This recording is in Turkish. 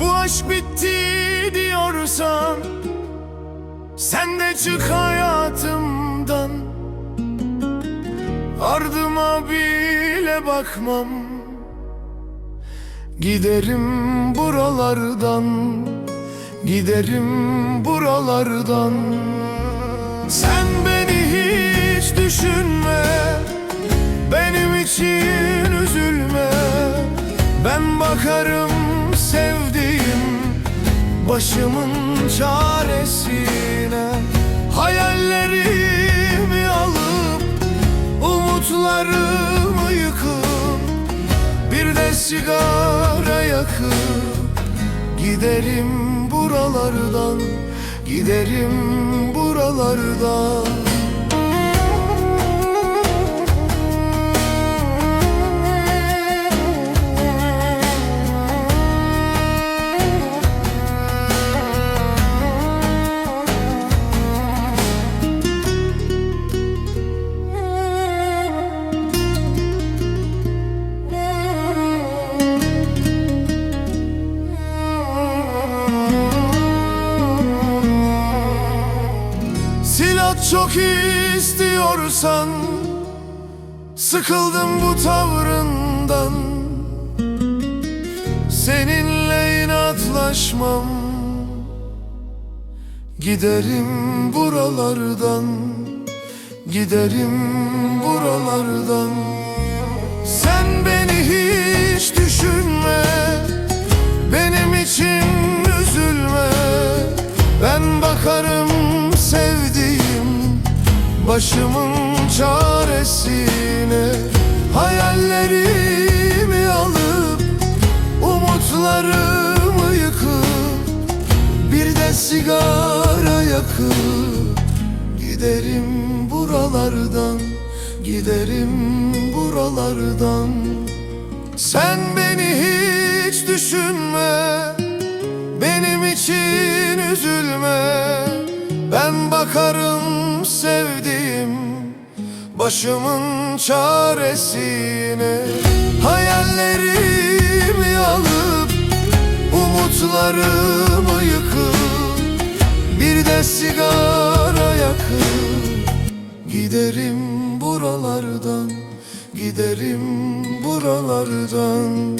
Bu aşk bitti diyorsan Sen de çık hayatımdan. Ardıma bile bakmam Giderim buralardan Giderim buralardan. Sen beni bakarım sevdiğim Başımın çaresine. Hayallerimi alıp Umutlarımı yıkıp Bir de sigara yakıp Giderim buralardan Giderim buralardan Silah çok istiyorsan Sıkıldım bu tavrından. Seninle inatlaşmam Giderim buralardan Giderim buralardan. Sen beni hiç düşünme Başımın çaresine Hayallerimi alıp Umutlarımı yıkıp Bir de sigara yakıp Giderim buralardan Giderim buralardan. Sen beni hiç düşünme Benim için üzülme. Ben bakarım sevdiğim Başımın çaresine Hayallerimi alıp Umutlarımı yıkıp Bir de sigara yakıp Giderim buralardan Giderim buralardan